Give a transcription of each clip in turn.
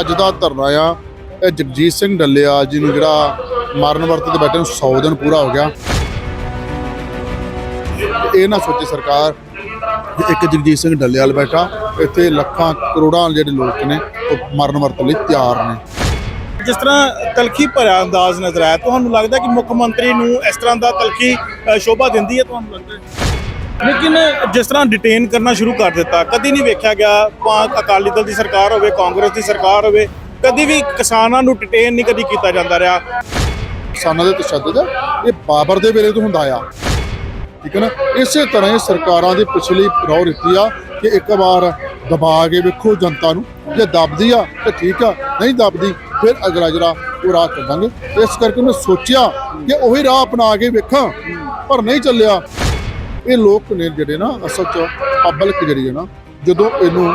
ਅੱਜ ਦਾ ਧਰਨਾ ਆ। ਇਹ ਜਗਜੀਤ ਸਿੰਘ ਡੱਲਿਆ ਜੀ ਨੂੰ ਜਿਹੜਾ ਮਰਨ ਵਰਤ ਤੇ ਬੈਠੇ ਨੂੰ 100 ਦਿਨ ਪੂਰਾ ਹੋ ਗਿਆ। ਇਹ ਨਾ ਸੋਚੇ ਸਰਕਾਰ ਇੱਕ ਜਗਜੀਤ ਸਿੰਘ ਡੱਲੇਵਾਲ ਬੈਠਾ, ਇੱਥੇ ਲੱਖਾਂ ਕਰੋੜਾਂ ਜਿਹੜੇ ਲੋਕ ਨੇ, ਉਹ ਮਰਨ ਵਰਤ ਲਈ ਤਿਆਰ ਨੇ। ਜਿਸ ਤਰ੍ਹਾਂ ਤਲਖੀ ਭਰਿਆ ਅੰਦਾਜ਼ ਨਜ਼ਰ ਆਇਆ, ਤੁਹਾਨੂੰ ਲੱਗਦਾ ਕਿ ਮੁੱਖ ਮੰਤਰੀ ਨੂੰ ਇਸ ਤਰ੍ਹਾਂ ਦਾ ਤਲਖੀ ਸ਼ੋਭਾ ਦਿੰਦੀ ਹੈ, ਤੁਹਾਨੂੰ ਲੱਗਦਾ ਲੇਕਿਨ ਜਿਸ ਤਰ੍ਹਾਂ ਡਿਟੇਨ ਕਰਨਾ ਸ਼ੁਰੂ ਕਰ ਦਿੱਤਾ, ਕਦੀ ਨਹੀਂ ਵੇਖਿਆ ਗਿਆ ਭਾਵੇਂ ਅਕਾਲੀ ਦਲ ਦੀ ਸਰਕਾਰ ਹੋਵੇ, ਕਾਂਗਰਸ ਦੀ ਸਰਕਾਰ ਹੋਵੇ, ਕਦੀ ਵੀ ਕਿਸਾਨਾਂ ਨੂੰ ਡਿਟੇਨ ਨਹੀਂ ਕਦੀ ਕੀਤਾ ਜਾਂਦਾ ਰਿਹਾ। ਕਿਸਾਨਾਂ ਦੇ ਤਸ਼ੱਦਦ ਇਹ ਬਾਬਰ ਦੇ ਵੇਲੇ ਤੋਂ ਹੁੰਦਾ ਆ। ਠੀਕ ਹੈ ਨਾ? ਇਸੇ ਤਰ੍ਹਾਂ ਹੀ ਸਰਕਾਰਾਂ ਦੀ ਪਿਛਲੀ ਰੌ ਰੀਤੀ ਆ ਕਿ ਇੱਕ ਵਾਰ ਦਬਾ ਕੇ ਵੇਖੋ ਜਨਤਾ ਨੂੰ, ਜੇ ਦਬਦੀ ਆ ਤਾਂ ਠੀਕ ਆ, ਨਹੀਂ ਦਬਦੀ ਫਿਰ ਅਗਲਾ ਜਿਹੜਾ ਉਹ ਰਾਹ ਕੱਢਾਂਗੇ। ਇਸ ਕਰਕੇ ਮੈਂ ਸੋਚਿਆ ਕਿ ਉਹੀ ਰਾਹ ਅਪਣਾ ਕੇ ਵੇਖਾਂ, ਪਰ ਨਹੀਂ ਚੱਲਿਆ। ਇਹ ਲੋਕ ਨੇ ਜਿਹੜੇ ਨਾ ਅਸਲ ਚ ਪਬਲਿਕ ਜਿਹੜੀ ਹੈ ਨਾ ਜਦੋਂ ਇਹਨੂੰ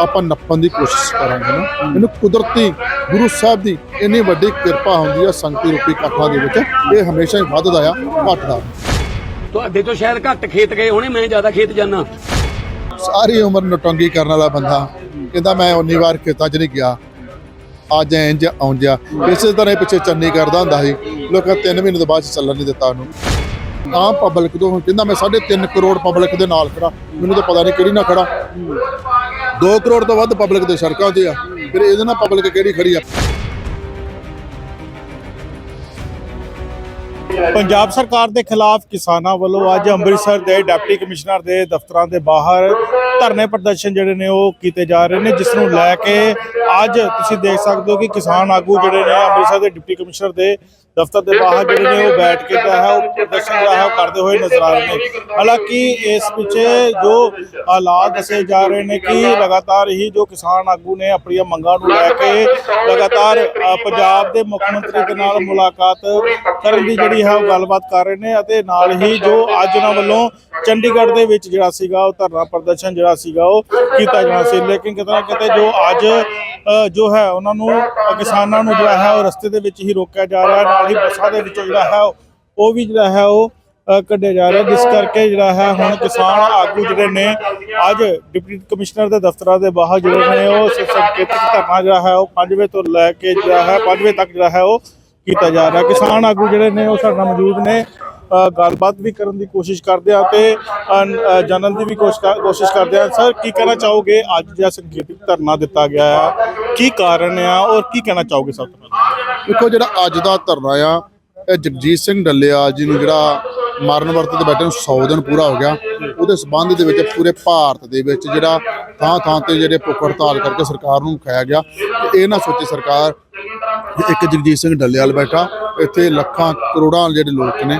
ਆਪਾਂ ਨੱਪਣ ਦੀ ਕੋਸ਼ਿਸ਼ ਕਰਾਂਗੇ ਨਾ ਇਹਨੂੰ ਕੁਦਰਤੀ ਗੁਰੂ ਸਾਹਿਬ ਦੀ ਇੰਨੀ ਵੱਡੀ ਕਿਰਪਾ ਹੁੰਦੀ ਆ ਸੰਗਤੀ ਰੂਪੀ ਕਾਠਾਂ ਦੇ ਵਿੱਚ ਇਹ ਹਮੇਸ਼ਾ ਹੀ ਵੱਧਦਾ ਆ ਘਟਦਾ। ਤੁਹਾਡੇ ਤੋਂ ਸ਼ਾਇਦ ਘੱਟ ਖੇਤ ਗਏ ਹੋਣੇ ਮੈਂ ਜ਼ਿਆਦਾ ਖੇਤ ਜਾਣਾ ਸਾਰੀ ਉਮਰ ਨਟੰਗੀ ਕਰਨ ਵਾਲਾ ਬੰਦਾ ਕਹਿੰਦਾ ਮੈਂ ਉਨੀ ਵਾਰ ਖੇਤਾਂ 'ਚ ਨਹੀਂ ਗਿਆ। ਅੱਜ ਇੰਜ ਆਉਂਦਿਆ ਇਸੇ ਤਰ੍ਹਾਂ ਪਿੱਛੇ ਚੰਨੀ ਕਰਦਾ ਹੁੰਦਾ ਸੀ ਲੋਕਾਂ ਤਿੰਨ ਮਹੀਨੇ ਤੋਂ ਬਾਅਦ ਚੱਲਣ ਨਹੀਂ ਦਿੱਤਾ ਉਹਨੂੰ। ਆਮ ਪਬਲਿਕ ਤੋਂ ਕਹਿੰਦਾ ਮੈਂ 3.5 ਕਰੋੜ ਪਬਲਿਕ ਦੇ ਨਾਲ ਖੜਾ ਮੈਨੂੰ ਤਾਂ ਪਤਾ ਨਹੀਂ ਕਿਹੜੀ ਨਾਲ ਖੜਾ 2 ਕਰੋੜ ਤੋਂ ਵੱਧ ਪਬਲਿਕ ਦੇ ਸੜਕਾਂ ਤੇ ਆ। ਫਿਰ ਇਹਦੇ ਨਾਲ ਪਬਲਿਕ ਕਿਹੜੀ ਖੜੀ ਆ? ਪੰਜਾਬ ਸਰਕਾਰ ਦੇ ਖਿਲਾਫ ਕਿਸਾਨਾਂ ਵੱਲੋਂ ਅੱਜ ਅੰਮ੍ਰਿਤਸਰ ਦੇ ਡਿਪਟੀ ਕਮਿਸ਼ਨਰ ਦੇ ਦਫ਼ਤਰਾਂ ਦੇ ਬਾਹਰ ਧਰਨੇ ਪ੍ਰਦਰਸ਼ਨ ਜਿਹੜੇ ਨੇ ਉਹ ਕੀਤੇ ਜਾ ਰਹੇ ਨੇ, ਜਿਸ ਨੂੰ ਲੈ ਕੇ ਅੱਜ ਤੁਸੀਂ ਦੇਖ ਸਕਦੇ ਹੋ ਕਿ ਕਿਸਾਨ ਆਗੂ ਜਿਹੜੇ ਨੇ, ਅੰਮ੍ਰਿਤਸਰ ਦੇ ਡਿਪਟੀ ਕਮਿਸ਼ਨਰ ਦੇ ਦਫ਼ਤਰ ਦੇ ਬਾਹਰ ਜਿਹੜੇ ਨੇ, ਉਹ ਬੈਠ ਕੇ ਜਿਹੜਾ ਹੈ, ਉਹ ਪ੍ਰਦਰਸ਼ਨ ਜਿਹੜਾ ਹੈ ਕਰਦੇ ਹੋਏ ਨਜ਼ਰ ਆ ਰਹੇ ਨੇ। ਹਾਲਾਂਕਿ ਇਸ ਪਿੱਛੇ ਜੋ ਹਾਲਾਤ ਦੱਸੇ ਜਾ ਰਹੇ ਨੇ ਕਿ ਲਗਾਤਾਰ ਹੀ ਜੋ ਕਿਸਾਨ ਆਗੂ ਨੇ ਆਪਣੀਆਂ ਮੰਗਾਂ ਨੂੰ ਲੈ ਕੇ ਲਗਾਤਾਰ ਪੰਜਾਬ ਦੇ ਮੁੱਖ ਮੰਤਰੀ ਦੇ ਨਾਲ ਮੁਲਾਕਾਤ ਕਰਨ ਦੀ ਜਿਹੜੀ ਹੈ, ਉਹ ਗੱਲਬਾਤ ਕਰ ਰਹੇ ਨੇ ਅਤੇ ਨਾਲ ਹੀ ਜੋ ਅੱਜ ਉਹਨਾਂ ਵੱਲੋਂ ਚੰਡੀਗੜ੍ਹ ਦੇ ਵਿੱਚ ਜਿਹੜਾ ਸੀਗਾ ਉਹ ਧਰਨਾ ਪ੍ਰਦਰਸ਼ਨ ਜਿਹੜਾ ਸੀਗਾ ਉਹ ਕੀਤਾ ਜਾਣਾ ਸੀ। ਲੇਕਿਨ ਕਿਤੇ ਨਾ ਕਿਤੇ ਜੋ ਅੱਜ ਜੋ ਹੈ ਉਹਨਾਂ ਨੂੰ ਕਿਸਾਨਾਂ ਨੂੰ ਜਿਹੜਾ ਹੈ ਉਹ ਰਸਤੇ ਦੇ ਵਿੱਚ ਹੀ ਰੋਕਿਆ ਜਾ ਰਿਹਾ ਨਾਲ ਹੀ ਬੱਸਾਂ ਦੇ ਵਿੱਚੋਂ ਜਿਹੜਾ ਹੈ ਉਹ- ਵੀ ਜਿਹੜਾ ਹੈ ਉਹ ਕੱਢਿਆ ਜਾ ਰਿਹਾ। ਜਿਸ ਕਰਕੇ ਜਿਹੜਾ ਹੈ ਹੁਣ ਕਿਸਾਨ ਆਗੂ ਜਿਹੜੇ ਨੇ, ਅੱਜ ਡਿਪਟੀ ਕਮਿਸ਼ਨਰ ਦੇ ਦਫ਼ਤਰਾਂ ਦੇ ਬਾਹਰ ਜਿਹੜੇ ਨੇ ਉਹ ਸ- ਸੰਕੇਤਕ ਧਰਨਾ ਜਿਹੜਾ ਹੈ ਉਹ 5 ਵਜੇ ਤੋਂ ਲੈ ਕੇ ਜਿਹੜਾ ਹੈ 5 ਵਜੇ ਤੱਕ ਜਿਹੜਾ ਹੈ ਉਹ ਕੀਤਾ ਜਾ ਰਿਹਾ। ਕਿਸਾਨ ਆਗੂ ਜਿਹੜੇ ਨੇ ਉਹ ਸਾਡੇ ਨਾਲ ਮੌਜੂਦ ਨੇ। ਗੱਲਬਾਤ ਵੀ ਕਰਨ ਦੀ ਕੋਸ਼ਿਸ਼ ਕਰਦੇ ਆ ਤੇ ਜਾਣਨ ਦੀ ਵੀ ਕੋਸ਼ਿਸ਼ ਕੋਸ਼ਿਸ਼ ਕਰਦੇ ਆ। ਸਰ, ਕੀ ਕਹਿਣਾ ਚਾਹੋਗੇ? ਅੱਜ ਜਿਹੜਾ ਸੰਕੇਤਕ ਧਰਨਾ ਦਿੱਤਾ ਗਿਆ ਆ, ਕੀ ਕਾਰਨ ਆ ਔਰ ਕੀ ਕਹਿਣਾ ਚਾਹੋਗੇ ਸਭ ਤੋਂ ਪਹਿਲਾਂ? ਦੇਖੋ, ਜਿਹੜਾ ਅੱਜ ਦਾ ਧਰਨਾ ਆ, ਇਹ ਜਗਜੀਤ ਸਿੰਘ ਡੱਲੇਆ ਜੀ ਨੂੰ ਜਿਹੜਾ ਮਰਨ ਵਰਤ ਤੇ ਬੈਠੇ ਨੂੰ 100 ਦਿਨ ਪੂਰਾ ਹੋ ਗਿਆ। ਉਹਦੇ ਸਬੰਧ ਦੇ ਵਿੱਚ ਪੂਰੇ ਭਾਰਤ ਦੇ ਵਿੱਚ ਜਿਹੜਾ ਥਾਂ ਥਾਂ ਤੇ ਜਿਹੜੇ ਭੁੱਖ ਹੜਤਾਲ ਕਰਕੇ ਸਰਕਾਰ ਨੂੰ ਖਾਇਆ ਗਿਆ। ਇਹ ਨਾ ਸੋਚੇ ਸਰਕਾਰ, ਇੱਕ ਜਗਜੀਤ ਸਿੰਘ ਡੱਲੇਵਾਲ ਬੈਠਾ, ਇੱਥੇ ਲੱਖਾਂ ਕਰੋੜਾਂ ਜਿਹੜੇ ਲੋਕ ਨੇ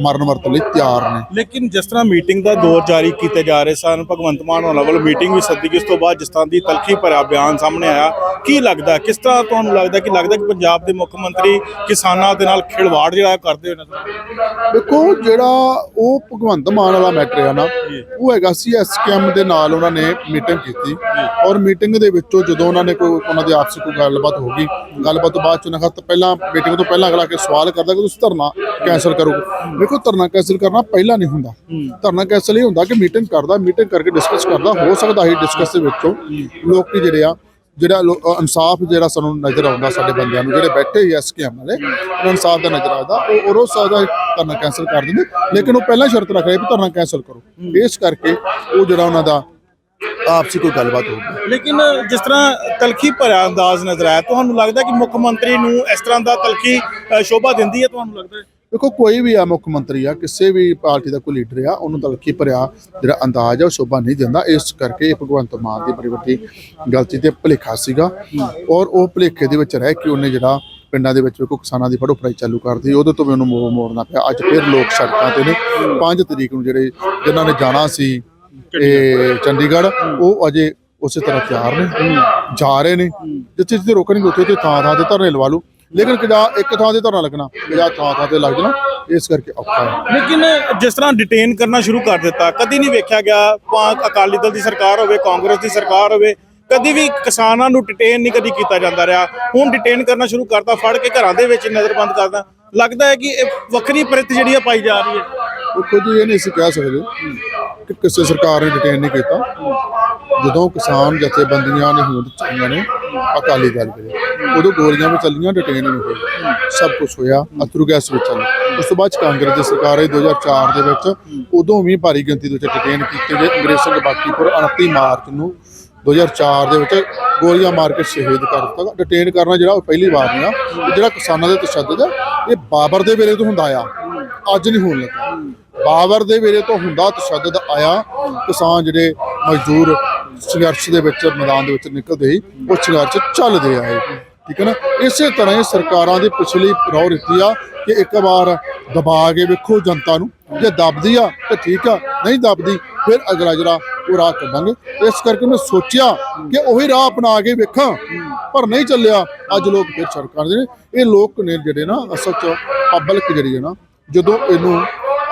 ਮਰਨ ਵਰਤ ਲਈ ਤਿਆਰ ਨੇ। ਲੇਕਿਨ ਜਿਸ ਤਰ੍ਹਾਂ ਮੀਟਿੰਗ ਦਾ ਦੌਰ ਜਾਰੀ ਕੀਤੇ ਜਾ ਰਹੇ ਸਨ ਭਗਵੰਤ ਮਾਨ ਹੋਣਾ ਵੱਲੋਂ ਮੀਟਿੰਗ ਵੀ ਸੱਦੀ ਗਈ। ਇਸ ਤੋਂ ਬਾਅਦ ਜਿਸ ਤਰ੍ਹਾਂ ਦੀ ਤਲਖੀ ਭਰਿਆ ਬਿਆਨ ਸਾਹਮਣੇ ਆਇਆ ਕੀ ਲੱਗਦਾ ਹੈ? ਕਿਸ ਤਰ੍ਹਾਂ ਤੁਹਾਨੂੰ ਲੱਗਦਾ ਕਿ ਲੱਗਦਾ ਕਿ ਪੰਜਾਬ ਦੇ ਮੁੱਖ ਮੰਤਰੀ ਕਿਸਾਨਾਂ ਦੇ ਨਾਲ ਖਿਲਵਾੜ ਜਿਹੜਾ ਹੈ ਕਰਦੇ ਹੋਏ ਨਜ਼ਰ? ਦੇਖੋ ਜਿਹੜਾ ਉਹ ਭਗਵੰਤ ਮਾਨ ਵਾਲਾ ਮੈਟਰ ਆ ਨਾ ਉਹ ਹੈਗਾ ਸੀ ਐਸਕੇਐਮ ਦੇ ਨਾਲ ਉਹਨਾਂ ਨੇ ਮੀਟਿੰਗ ਕੀਤੀ। ਔਰ ਮੀਟਿੰਗ ਦੇ ਵਿੱਚੋਂ ਜਦੋਂ ਉਹਨਾਂ ਨੇ ਕੋਈ ਉਹਨਾਂ ਦੇ ਆਪਸੀ ਕੋਈ ਗੱਲਬਾਤ ਹੋ ਗਈ ਗੱਲਬਾਤ ਤੋਂ ਬਾਅਦ ਚ ਉਹਨਾਂ ਖਤ ਪਹਿਲਾਂ ਮੀਟਿੰਗ ਤੋਂ ਪਹਿਲਾਂ ਅਗਲਾ ਕੇ ਸਵਾਲ ਕਰਦਾ ਕਿ ਤੁਸੀਂ ਧਰਨਾ ਕੈਂਸਲ ਕਰੋਗੇ। ਦੇਖੋ ਧਰਨਾ ਕੈਂਸਲ ਕਰਨਾ ਪਹਿਲਾਂ ਨਹੀਂ ਹੁੰਦਾ। ਧਰਨਾ ਕੈਂਸਲ ਇਹ ਹੁੰਦਾ ਕਿ ਮੀਟਿੰਗ ਕਰਦਾ ਮੀਟਿੰਗ ਕਰਕੇ ਡਿਸਕਸ ਕਰਦਾ। ਹੋ ਸਕਦਾ ਹੀ ਡਿਸਕਸ ਦੇ ਵਿੱਚੋਂ ਲੋਕੀ ਜਿਹੜੇ ਆ ਜਿਹੜਾ ਇਨਸਾਫ ਜਿਹੜਾ ਸਾਨੂੰ ਨਜ਼ਰ ਆਉਂਦਾ ਸਾਡੇ ਬੰਦਿਆਂ ਨੂੰ ਜਿਹੜੇ ਬੈਠੇ ਹੀ ਐਸਕੇਐਮ ਵਾਲੇ ਉਹਨਾਂ ਨੂੰ ਇਨਸਾਫ ਦਾ ਨਜ਼ਰ ਆਉਂਦਾ। ਉਹ ਉਹ ਸਕਦਾ ਧਰਨਾ ਕੈਂਸਲ ਕਰ ਦਿੰਦੇ। ਲੇਕਿਨ ਉਹ ਪਹਿਲਾਂ ਸ਼ਰਤ ਰੱਖ ਰਹੇ ਵੀ ਧਰਨਾ ਕੈਂਸਲ ਕਰੋ। ਇਸ ਕਰਕੇ ਉਹ ਜਿਹੜਾ ਉਹਨਾਂ ਦਾ ਆਪਸੀ ਕੋਈ ਗੱਲਬਾਤ ਹੋਊਗੀ ਲੇਕਿਨ ਜਿਸ ਤਰ੍ਹਾਂ ਤਲਖੀ ਭਰਿਆ ਅੰਦਾਜ਼ ਨਜ਼ਰ ਆਇਆ ਤੁਹਾਨੂੰ ਲੱਗਦਾ ਕਿ ਮੁੱਖ ਮੰਤਰੀ ਨੂੰ ਇਸ ਤਰ੍ਹਾਂ ਦਾ ਤਲਖੀ ਸ਼ੋਭਾ ਦਿੰਦੀ ਹੈ ਤੁਹਾਨੂੰ ਲੱਗਦਾ ਹੈ? ਦੇਖੋ, ਕੋਈ ਵੀ ਆ ਮੁੱਖ ਮੰਤਰੀ ਆ, ਕਿਸੇ ਵੀ ਪਾਰਟੀ ਦਾ ਕੋਈ ਲੀਡਰ ਆ, ਉਹਨੂੰ ਤਲਕੀ ਭਰਿਆ ਜਿਹੜਾ ਅੰਦਾਜ਼ ਆ, ਉਹ ਸ਼ੋਭਾ ਨਹੀਂ ਦਿੰਦਾ। ਇਸ ਕਰਕੇ ਭਗਵੰਤ ਮਾਨ ਦੀ ਬੜੀ ਵੱਡੀ ਗਲਤੀ ਤੇ ਭੁਲੇਖਾ ਸੀਗਾ। ਔਰ ਉਹ ਭੁਲੇਖੇ ਦੇ ਵਿੱਚ ਰਹਿ ਕੇ ਉਹਨੇ ਜਿਹੜਾ ਪਿੰਡਾਂ ਦੇ ਵਿੱਚ ਵੇਖੋ, ਕਿਸਾਨਾਂ ਦੀ ਫੜੋ ਫੜਾਈ ਚਾਲੂ ਕਰਦੀ ਉਹਦੇ ਤੋਂ ਵੀ ਉਹਨੂੰ ਮੋੜ ਮੋੜਨਾ ਪਿਆ। ਅੱਜ ਫਿਰ ਲੋਕ ਸੜਕਾਂ ਤੇ ਨੇ। 5 ਤਰੀਕ ਨੂੰ ਜਿਹੜੇ ਜਿਨ੍ਹਾਂ ਨੇ ਜਾਣਾ ਸੀ, ਇਹ ਚੰਡੀਗੜ੍ਹ, ਉਹ ਅਜੇ ਉਸੇ ਤਰ੍ਹਾਂ ਤਿਆਰ ਨੇ। ਜਾ ਰਹੇ ਨੇ। ਜਿੱਥੇ ਜਿੱਥੇ ਰੋਕਣਗੇ ਉੱਥੇ ਉੱਥੇ ਥਾਂ ਥਾਂ ਤੇ ਧਰਨੇ ਲਵਾ ਲਓ। ਲੇਕਿਨ ਕਿਦਾ ਇੱਕ ਥਾਂ ਤੇ ਧਰਨਾ ਲੱਗਣਾ ਕਿਦਾ ਥਾਂ ਥਾਂ ਤੇ ਲੱਗ ਜਾਣਾ ਇਸ ਕਰਕੇ ਔਖਾ ਹੈ। ਲੇਕਿਨ ਜਿਸ ਤਰ੍ਹਾਂ ਡਿਟੇਨ ਕਰਨਾ ਸ਼ੁਰੂ ਕਰ ਦਿੱਤਾ ਕਦੀ ਨਹੀਂ ਵੇਖਿਆ ਗਿਆ ਭਾਵੇਂ ਅਕਾਲੀ ਦਲ ਦੀ ਸਰਕਾਰ ਹੋਵੇ ਕਾਂਗਰਸ ਦੀ ਸਰਕਾਰ ਹੋਵੇ ਕਦੀ ਵੀ ਕਿਸਾਨਾਂ ਨੂੰ ਡਿਟੇਨ ਨਹੀਂ ਕਦੀ ਕੀਤਾ ਜਾਂਦਾ ਰਿਹਾ। ਹੁਣ ਡਿਟੇਨ ਕਰਨਾ ਸ਼ੁਰੂ ਕਰਤਾ ਫੜ ਕੇ ਘਰਾਂ ਦੇ ਵਿੱਚ ਨਜ਼ਰਬੰਦ ਕਰਦਾ ਲੱਗਦਾ ਹੈ ਕਿ ਇਹ ਵੱਖਰੀ ਪ੍ਰਤ ਜਿਹੜੀ ਆ ਪਾਈ ਜਾ ਰਹੀ ਹੈ। ਜੀ ਇਹ ਨਹੀਂ ਅਸੀਂ ਕਹਿ ਸਕਦੇ ਕਿ ਕਿਸੇ ਸਰਕਾਰ ਨੇ ਡਿਟੇਨ ਨਹੀਂ ਕੀਤਾ। ਜਦੋਂ ਕਿਸਾਨ ਜਥੇਬੰਦੀਆਂ ਨੇ ਹਿੰਮਤ ਚਾਹੀਆਂ ਨੇ, ਅਕਾਲੀ ਦਲ ਦੇ, ਉਦੋਂ ਗੋਲੀਆਂ ਵੀ ਚੱਲੀਆਂ, ਡਿਟੇਨ ਵੀ ਹੋਏ ਸਭ ਕੁਝ ਹੋਇਆ, ਅਥਰੂ ਗੈਸ ਵਿੱਚ ਚੱਲੀ। ਉਸ ਤੋਂ ਬਾਅਦ 'ਚ ਕਾਂਗਰਸ ਦੀ ਸਰਕਾਰ ਆਈ 2004 ਦੇ ਵਿੱਚ, ਉਦੋਂ ਵੀ ਭਾਰੀ ਗਿਣਤੀ ਦੇ ਵਿੱਚ ਡਿਟੇਨ ਕੀਤੇ ਗਏ। ਅੰਗਰੇਜ਼ ਸਿੰਘ ਬਾਕੀਪੁਰ 29 ਮਾਰਚ ਨੂੰ 2004 ਦੇ ਵਿੱਚ ਗੋਲੀਆਂ ਮਾਰ ਕੇ ਸ਼ਹੀਦ ਕਰ ਦਿੱਤਾ। ਡਿਟੇਨ ਕਰਨਾ ਜਿਹੜਾ ਉਹ ਪਹਿਲੀ ਵਾਰ ਨਹੀਂ ਆ ਜਿਹੜਾ ਕਿਸਾਨਾਂ ਦੇ ਤਸ਼ੱਦਦ ਆ, ਇਹ ਬਾਬਰ ਦੇ ਵੇਲੇ ਤੋਂ ਹੁੰਦਾ ਆ, ਅੱਜ ਨਹੀਂ ਹੋਣ ਲੱਗਾ। ਬਾਬਰ ਦੇ ਵੇਲੇ ਤੋਂ ਹੁੰਦਾ ਤਸ਼ੱਦਦ ਆਇਆ, ਕਿਸਾਨ ਜਿਹੜੇ ਮਜ਼ਦੂਰ ਸੰਘਰਸ਼ ਦੇ ਵਿੱਚ, ਮੈਦਾਨ ਦੇ ਵਿੱਚ ਨਿਕਲਦੇ ਹੀ ਉਹ ਸੰਘਰਸ਼ ਚੱਲਦੇ ਆਏ। ਠੀਕ ਹੈ ਨਾ? ਇਸੇ ਤਰ੍ਹਾਂ ਹੀ ਸਰਕਾਰਾਂ ਦੀ ਪਿਛਲੀ ਰੌ ਰੀਤੀ ਆ ਕਿ ਇੱਕ ਵਾਰ ਦਬਾ ਕੇ ਵੇਖੋ ਜਨਤਾ ਨੂੰ। ਜੇ ਦਬਦੀ ਆ ਤੇ ਠੀਕ ਆ, ਨਹੀਂ ਦਬਦੀ ਫਿਰ ਅਗਲਾ ਜਿਹੜਾ ਉਹ ਰਾਹ ਕੱਢਾਂਗੇ। ਇਸ ਕਰਕੇ ਮੈਂ ਸੋਚਿਆ ਕਿ ਉਹੀ ਰਾਹ ਅਪਣਾ ਕੇ ਵੇਖਾਂ, ਪਰ ਨਹੀਂ ਚੱਲਿਆ। ਅੱਜ ਲੋਕ ਫਿਰ ਸੜਕਾਂ ਦੇ ਨੇ। ਇਹ ਲੋਕ ਨੇ ਜਿਹੜੇ ਨਾ ਅਸਲ ਚ ਪਬਲਿਕ ਜਿਹੜੀ ਹੈ ਨਾ, ਜਦੋਂ ਇਹਨੂੰ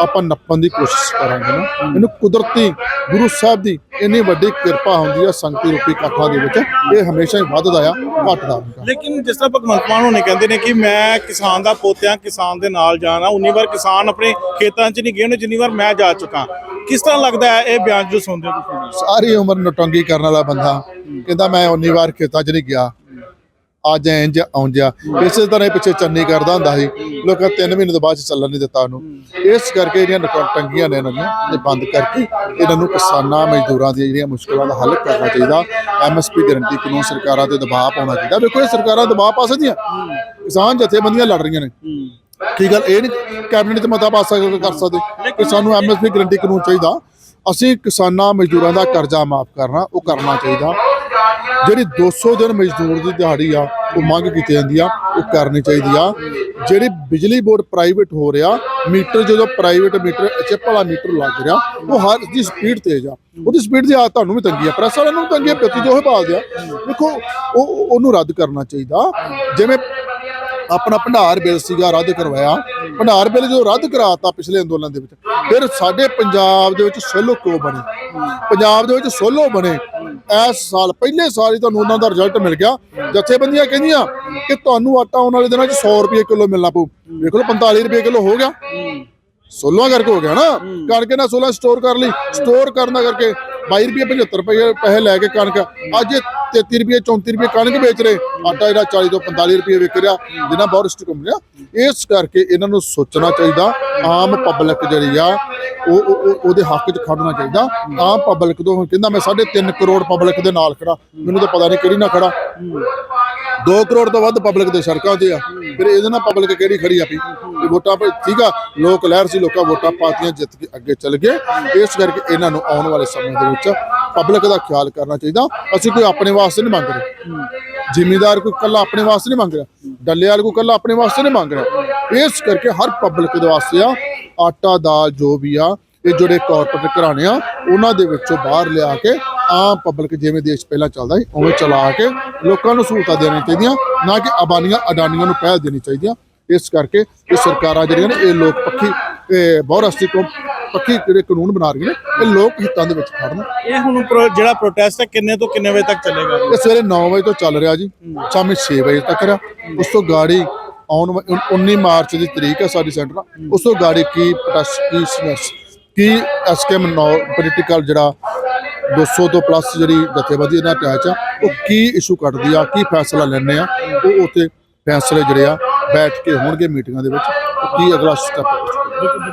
ਆਪਾਂ ਨੱਪਣ ਦੀ ਕੋਸ਼ਿਸ਼ ਕਰਾਂਗੇ ਨਾ। ਇਹਨੂੰ ਕੁਦਰਤੀ ਗੁਰੂ ਸਾਹਿਬ ਦੀ ਇੰਨੀ ਵੱਡੀ ਕਿਰਪਾ ਹੁੰਦੀ ਆ ਸੰਗਤੀ ਰੂਪੀ ਕਾਠਾਂ ਦੇ ਵਿੱਚ ਇਹ ਹਮੇਸ਼ਾ ਹੀ ਵੱਧਦਾ ਆ ਘਟਦਾ ਨਹੀਂ ਲੇਕਿਨ ਜਿਸ ਤਰ੍ਹਾਂ ਭਗਵੰਤ ਮਾਨ ਹੋਣੇ ਕਹਿੰਦੇ ਨੇ ਕਿ ਮੈਂ ਕਿਸਾਨ ਦਾ ਪੋਤਿਆਂ ਕਿਸਾਨ ਦੇ ਨਾਲ ਜਾਣਾ ਉਨੀ ਵਾਰ ਕਿਸਾਨ ਆਪਣੇ ਖੇਤਾਂ 'ਚ ਨਹੀਂ ਗਏ ਨੇ ਜਿੰਨੀ ਵਾਰ ਮੈਂ ਜਾ ਚੁੱਕਾ। ਕਿਸ ਤਰ੍ਹਾਂ ਲੱਗਦਾ ਹੈ ਇਹ ਬਿਆਨ ਜੋ ਸੁਣਦੇ ਹੋ ਤੁਸੀਂ? ਸਾਰੀ ਉਮਰ ਨਟੰਗੀ ਕਰਨ ਵਾਲਾ ਬੰਦਾ ਕਹਿੰਦਾ ਮੈਂ ਉਨੀ ਵਾਰ ਖੇਤਾਂ 'ਚ ਨਹੀਂ ਗਿਆ ਅੱਜ ਇੰਜ ਆਉਂਦਿਆ। ਇਸੇ ਤਰ੍ਹਾਂ ਪਿੱਛੇ ਚੰਨੀ ਕਰਦਾ ਹੁੰਦਾ ਸੀ। ਲੋਕਾਂ ਤਿੰਨ ਮਹੀਨੇ ਤੋਂ ਬਾਅਦ 'ਚ ਚੱਲਣ ਨਹੀਂ ਦਿੱਤਾ ਉਹਨੂੰ। ਇਸ ਕਰਕੇ ਜਿਹੜੀਆਂ ਟੰਗੀਆਂ ਨੇ ਇਹਨਾਂ ਦੀਆਂ, ਇਹ ਬੰਦ ਕਰਕੇ ਇਹਨਾਂ ਨੂੰ ਕਿਸਾਨਾਂ, ਮਜ਼ਦੂਰਾਂ ਦੀਆਂ ਜਿਹੜੀਆਂ ਮੁਸ਼ਕਲਾਂ ਦਾ ਹੱਲ ਕਰਨਾ ਚਾਹੀਦਾ। ਐਮਐਸਪੀ ਗਰੰਟੀ ਕਾਨੂੰਨ ਸਰਕਾਰਾਂ ਤੇ ਦਬਾਅ ਪਾਉਣਾ ਚਾਹੀਦਾ। ਵੇਖੋ ਇਹ ਸਰਕਾਰਾਂ ਦਬਾਅ ਪਾ ਸਕਦੀਆਂ। ਕਿਸਾਨ ਜਥੇਬੰਦੀਆਂ ਲੜ ਰਹੀਆਂ ਨੇ। ਕੀ ਗੱਲ? ਇਹ ਨਹੀਂ ਕੈਬਨਿਟ ਤੇ ਮਤਾ ਪਾਸ ਕਰ ਸਕਦੇ। ਕਿ ਸਾਨੂੰ ਐਮਐਸਪੀ ਗਰੰਟੀ ਕਾਨੂੰਨ ਚਾਹੀਦਾ। ਅਸੀਂ ਕਿਸਾਨਾਂ, ਮਜ਼ਦੂਰਾਂ ਦਾ ਕਰਜ਼ਾ ਮਾਫ ਕਰਨਾ, ਉਹ ਕਰਨਾ ਚਾਹੀਦਾ। ਜਿਹੜੀ 200 ਦਿਨ ਮਜ਼ਦੂਰ ਦੀ ਦਿਹਾੜੀ ਆ, ਉਹ ਮੰਗ ਕੀਤੀ ਜਾਂਦੀ ਆ, ਉਹ ਕਰਨੀ ਚਾਹੀਦੀ ਆ। ਜਿਹੜੀ ਬਿਜਲੀ ਬੋਰਡ ਪ੍ਰਾਈਵੇਟ ਹੋ ਰਿਹਾ, ਮੀਟਰ ਜਦੋਂ ਪ੍ਰਾਈਵੇਟ ਮੀਟਰ ਅੱਛੇ ਭਲਾ ਮੀਟਰ ਲੱਗ ਰਿਹਾ, ਉਹ ਹਰ ਦੀ ਸਪੀਡ ਤੇਜ਼ ਆ। ਉਹਦੀ ਸਪੀਡ ਦੀ ਆਦਤ ਤੁਹਾਨੂੰ ਵੀ ਤੰਗੀ ਆ, ਪ੍ਰੈਸ ਵਾਲਿਆਂ ਨੂੰ ਵੀ ਤੰਗੀ ਆ, ਪ੍ਰਤੀ ਜੋ ਭਾਲਦੇ ਆ। ਦੇਖੋ ਉਹ- ਉਹਨੂੰ ਰੱਦ ਕਰਨਾ ਚਾਹੀਦਾ। ਜਿਵੇਂ ਆਪਣਾ ਭੰਡਾਰ ਬਿੱਲ ਸੀਗਾ ਰੱਦ ਕਰਵਾਇਆ। ਭੰਡਾਰ ਬਿੱਲ ਜਦੋਂ ਰੱਦ ਕਰਾਤਾ ਪਿਛਲੇ ਅੰਦੋਲਨ ਦੇ ਵਿੱਚ ਫਿਰ ਸਾਡੇ ਪੰਜਾਬ ਦੇ ਵਿੱਚ ਸੋਲੋ ਕਿਉਂ ਬਣੇ? ਪੰਜਾਬ ਦੇ ਵਿੱਚ ਸੋਲੋ ਬਣੇ। ਇਸ ਸਾਲ ਪਹਿਲੇ ਸਾਲ ਹੀ ਤੁਹਾਨੂੰ ਉਹਨਾਂ ਦਾ ਰਿਜ਼ਲਟ ਮਿਲ ਗਿਆ। ਜਥੇਬੰਦੀਆਂ ਕਹਿੰਦੀਆਂ ਕਿ ਤੁਹਾਨੂੰ ਆਟਾ ਆਉਣ ਵਾਲੇ ਦਿਨਾਂ 'ਚ 100 ਰੁਪਏ ਕਿਲੋ ਮਿਲਣਾ ਪਊ। ਵੇਖ ਲਓ 45 ਰੁਪਏ ਕਿਲੋ ਹੋ ਗਿਆ। 16 ਕਰਕੇ ਹੋ ਗਿਆ ਨਾ। ਕਣਕ ਨਾ 16 ਸਟੋਰ ਕਰ ਲਈ। ਸਟੋਰ ਕਰਨਾ ਕਰਕੇ 22 ਰੁਪਏ 75 ਰੁਪਏ ਪੈਸੇ ਲੈ ਕੇ ਕਣਕ। ਅੱਜ ਇਹ 33 ਰੁਪਏ 34 ਰੁਪਏ ਕਣਕ ਵੇਚ ਰਹੇ। ਆਟਾ ਜਿਹੜਾ 40 ਤੋਂ 45 ਰੁਪਏ ਵਿਕ ਰਿਹਾ, ਜਿੰਨਾ ਬਹੁਤ ਬੋਰਿਸਟ ਕੰਪਨੀਆਂ ਇਸ ਕਰਕੇ ਇਹਨਾਂ ਨੂੰ ਸੋਚਣਾ ਚਾਹੀਦਾ ਆਮ ਪਬਲਿਕ ਜਿਹੜੀ ਆ, ਉਹ ਉਹਦੇ ਹੱਕ 'ਚ ਖੜਨਾ ਚਾਹੀਦਾ। ਆਮ ਪਬਲਿਕ ਤੋਂ ਹੁਣ ਕਹਿੰਦਾ ਮੈਂ 3.5 ਕਰੋੜ ਪਬਲਿਕ ਦੇ ਨਾਲ ਖੜਾ। ਮੈਨੂੰ ਤਾਂ ਪਤਾ ਨਹੀਂ ਕਿਹੜੀ ਨਾਲ ਖੜਾ। 2 ਕਰੋੜ ਤੋਂ ਵੱਧ ਪਬਲਿਕ ਦੇ ਸੜਕਾਂ ਤੇ ਆ। ਫਿਰ ਇਹਦੇ ਨਾਲ ਪਬਲਿਕ ਕਿਹੜੀ ਖੜੀ ਆ ਪਈ ਇਹ ਵੋਟਾਂ ਪਈ ਠੀਕ ਆ, ਲੋਕ ਲਹਿਰ ਸੀ, ਲੋਕਾਂ ਵੋਟਾਂ ਪਾਤੀਆਂ, ਜਿੱਤ ਕੇ ਅੱਗੇ ਚੱਲ ਗਏ। ਇਸ ਕਰਕੇ ਇਹਨਾਂ ਨੂੰ ਆਉਣ ਵਾਲੇ ਸਮੇਂ ਦੇ ਵਿੱਚ ਪਬਲਿਕ ਦਾ ਖਿਆਲ ਕਰਨਾ ਚਾਹੀਦਾ। ਅਸੀਂ ਕੋਈ ਆਪਣੇ ਵਾਸਤੇ ਨਹੀਂ ਮੰਗ ਰਹੇ। ਜ਼ਿਮੀਦਾਰ ਕੋਈ ਕੱਲਾ ਆਪਣੇ ਵਾਸਤੇ ਨਹੀਂ ਮੰਗ ਰਿਹਾ। ਡੱਲੇ ਵਾਲ ਕੋਈ ਕੱਲਾ ਆਪਣੇ ਵਾਸਤੇ ਨਹੀਂ ਮੰਗ ਰਿਹਾ। ਇਸ ਕਰਕੇ ਹਰ ਪਬਲਿਕ ਦੇ ਵਾਸਤੇ ਆ ਆਟਾ ਦਾਲ ਜੋ ਵੀ ਆ ਇਹ ਜਿਹੜੇ ਕਾਰਪੋਰੇਟ ਘਰਾਣੇ ਆ ਉਹਨਾਂ ਦੇ ਵਿੱਚੋਂ ਬਾਹਰ ਲਿਆ ਕੇ ਆਮ ਪਬਲਿਕ ਜਿਵੇਂ ਦੇਸ਼ ਪਹਿਲਾਂ ਚੱਲਦਾ ਸੀ ਉਵੇਂ ਚਲਾ ਕੇ ਲੋਕਾਂ ਨੂੰ ਸਹੂਲਤਾਂ ਦੇਣੀਆਂ ਚਾਹੀਦੀਆਂ ਨਾ ਕਿ ਅਬਾਨੀਆਂ ਅਡਾਨੀਆਂ ਨੂੰ ਪਹਿਲ ਦੇਣੀ ਚਾਹੀਦੀਆਂ ਇਸ ਕਰਕੇ ਇਹ ਸਰਕਾਰਾਂ ਜਿਹੜੀਆਂ ਨੇ ਇਹ ਲੋਕ ਪੱਖੀ ਇਹ ਬਹੁਰਾਸ਼ਟਰੀ ਕੋ ਪੱਖੀ ਜਿਹੜੇ ਕਾਨੂੰਨ ਬਣਾ ਰਹੀਆਂ ਨੇ ਇਹ ਲੋਕ ਹਿੱਤਾਂ ਦੇ ਵਿੱਚ ਖੜਨ ਇਹ ਹੁਣ ਜਿਹੜਾ ਪ੍ਰੋਟੈਸਟ ਹੈ ਕਿੰਨੇ ਤੋਂ ਕਿੰਨੇ ਵਜੇ ਤੱਕ ਚੱਲੇਗਾ? ਇਹ ਸਵੇਰੇ 9 ਵਜੇ ਤੋਂ ਚੱਲ ਰਿਹਾ ਜੀ ਸ਼ਾਮੀ 6 ਵਜੇ ਤੱਕ ਰਿਹਾ। ਉਸ ਤੋਂ ਗਾੜੀ ਆਉਣ ਵਾ- 19 ਮਾਰਚ ਦੀ ਤਰੀਕ ਹੈ ਸਾਡੀ ਸੈਂਟਰ ਉਸ ਤੋਂ ਗਾੜੀ ਕੀ ਪ੍ਰੋਟੈਸਟ ਕੀ ਸੰਘਰਸ਼ ਕੀ ਪੋਲੀਟੀਕਲ ਜਿਹੜਾ 200 ਤੋਂ ਪਲੱਸ ਜਿਹੜੀ ਜਥੇਬੰਦੀ ਇਹਨਾਂ ਅਟੈਚ ਆ, ਉਹ ਕੀ ਇਸ਼ੂ ਕੱਢਦੀ ਆ, ਕੀ ਫੈਸਲਾ ਲੈਣੇ ਆ, ਉਹ ਉੱਥੇ ਫੈਸਲੇ ਜਿਹੜੇ ਆ ਬੈਠ ਕੇ ਹੋਣਗੇ ਮੀਟਿੰਗਾਂ ਦੇ ਵਿੱਚ। ਉਹ ਕੀ ਅਗਲਾ ਸਟੈਪ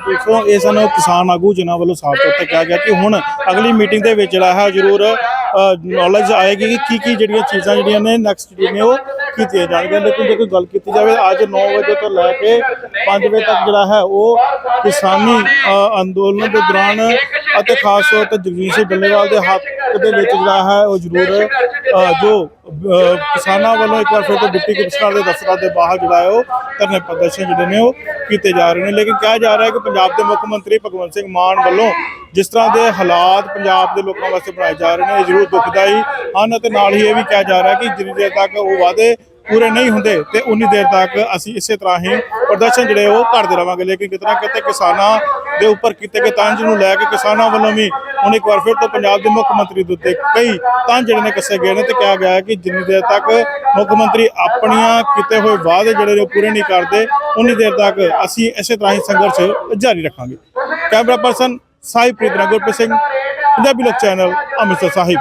ਦੇਖੋ, ਇਹ ਸਨ ਕਿਸਾਨ ਆਗੂ ਜਿਨ੍ਹਾਂ ਵੱਲੋਂ ਸਾਫ਼ ਤੌਰ ਤੇ ਕਿਹਾ ਗਿਆ ਕਿ ਹੁਣ ਅਗਲੀ ਮੀਟਿੰਗ ਦੇ ਵਿੱਚ ਜਿਹੜਾ ਹੈ ਜ਼ਰੂਰ ਨੌਲੇਜ ਆਏਗੀ ਕਿ ਕੀ ਕੀ ਜਿਹੜੀਆਂ ਚੀਜ਼ਾਂ ਜਿਹੜੀਆਂ ਨੇ ਨੈਕਸਟ ਜਿਹੜੀਆਂ ਨੇ ਉਹ ਕੀਤੀਆਂ ਜਾਣਗੀਆਂ ਲੇਕਿਨ ਜੇ ਕੋਈ ਗੱਲ ਕੀਤੀ ਜਾਵੇ ਅੱਜ 9 ਵਜੇ ਤੋਂ ਲੈ ਕੇ 5 ਵਜੇ ਤੱਕ ਜਿਹੜਾ ਹੈ ਉਹ ਕਿਸਾਨੀ ਅ, ਅੰਦੋਲਨ ਦੇ ਦੌਰਾਨ ਅਤੇ ਖਾਸ ਤੌਰ ਤੇ ਜਗਜੀਤ ਸਿੰਘ ਬੱਲੇਵਾਲ ਦੇ ਹੱਕ ਦੇ ਵਿੱਚ ਜਿਹੜਾ ਹੈ ਉਹ ਜ਼ਰੂਰ ਜੋ ਕਿਸਾਨਾਂ ਵੱਲੋਂ ਇੱਕ ਵਾਰ ਫਿਰ ਤੋਂ ਡਿਪਟੀ ਕਮਿਸ਼ਨਰ ਦੇ ਦਫ਼ਤਰਾਂ ਦੇ ਬਾਹਰ ਜਿਹੜਾ ਉਹ ਧਰਨੇ ਪ੍ਰਦਰਸ਼ਨ ਜਿਹੜੇ ਨੇ ਉਹ ਕੀਤੇ ਜਾ ਰਹੇ ਨੇ। ਲੇਕਿਨ ਕਿਹਾ ਜਾ ਰਿਹਾ ਹੈ ਕਿ ਪੰਜਾਬ ਦੇ ਮੁੱਖ ਮੰਤਰੀ ਭਗਵੰਤ ਸਿੰਘ ਮਾਨ ਵੱਲੋਂ ਜਿਸ ਤਰ੍ਹਾਂ ਦੇ ਹਾਲਾਤ ਪੰਜਾਬ ਦੇ ਲੋਕਾਂ ਵਾਸਤੇ ਬਣਾਏ ਜਾ ਰਹੇ ਨੇ, ਇਹ ਜ਼ਰੂਰ ਦੁਖਦਾਈ ਹਨ ਅਤੇ ਨਾਲ ਹੀ ਇਹ ਵੀ ਕਿਹਾ ਜਾ ਰਿਹਾ ਕਿ ਜਿੰਨੀ ਦੇਰ ਤੱਕ ਉਹ ਵਾਅਦੇ ਪੂਰੇ ਨਹੀਂ ਹੁੰਦੇ ਤੇ ਉਨੀ ਦੇਰ ਤੱਕ ਅਸੀਂ ਇਸੇ ਤਰ੍ਹਾਂ ਹੀ ਪ੍ਰਦਰਸ਼ਨ ਜਿਹੜੇ ਉਹ ਕਰਦੇ ਰਵਾਂਗੇ। ਲੇਕਿਨ ਕਿਤਨਾ ਕਿਤੇ ਕਿਸਾਨਾਂ ਦੇ ਉੱਪਰ ਕੀਤੇ ਗਏ ਤੰਜ ਨੂੰ ਲੈ ਕੇ ਕਿਸਾਨਾਂ ਵੱਲੋਂ ਵੀ ਹੁਣ ਇੱਕ ਵਾਰ ਫਿਰ ਤੋਂ ਪੰਜਾਬ ਦੇ ਮੁੱਖ ਮੰਤਰੀ ਦੇ ਉੱਤੇ ਕਈ ਤੰਜ ਜਿਹੜੇ ਨੇ ਕੱਸੇ ਗਏ ਨੇ ਤੇ ਕਿਹਾ ਗਿਆ ਕਿ ਜਿੰਨੀ ਦੇਰ ਤੱਕ ਮੁੱਖ ਮੰਤਰੀ ਆਪਣੀਆਂ ਕੀਤੇ ਹੋਏ ਵਾਅਦੇ ਜਿਹੜੇ ਨੇ ਉਹ ਪੂਰੇ ਨਹੀਂ ਕਰਦੇ, ਉਨੀ ਦੇਰ ਤੱਕ ਅਸੀਂ ਇਸੇ ਤਰ੍ਹਾਂ ਹੀ ਸੰਘਰਸ਼ ਜਾਰੀ ਰੱਖਾਂਗੇ। Camera person Sahib Preet Gurpreet Singh, Punjabi Lok channel Amritsar ਸਾਹਿਬ।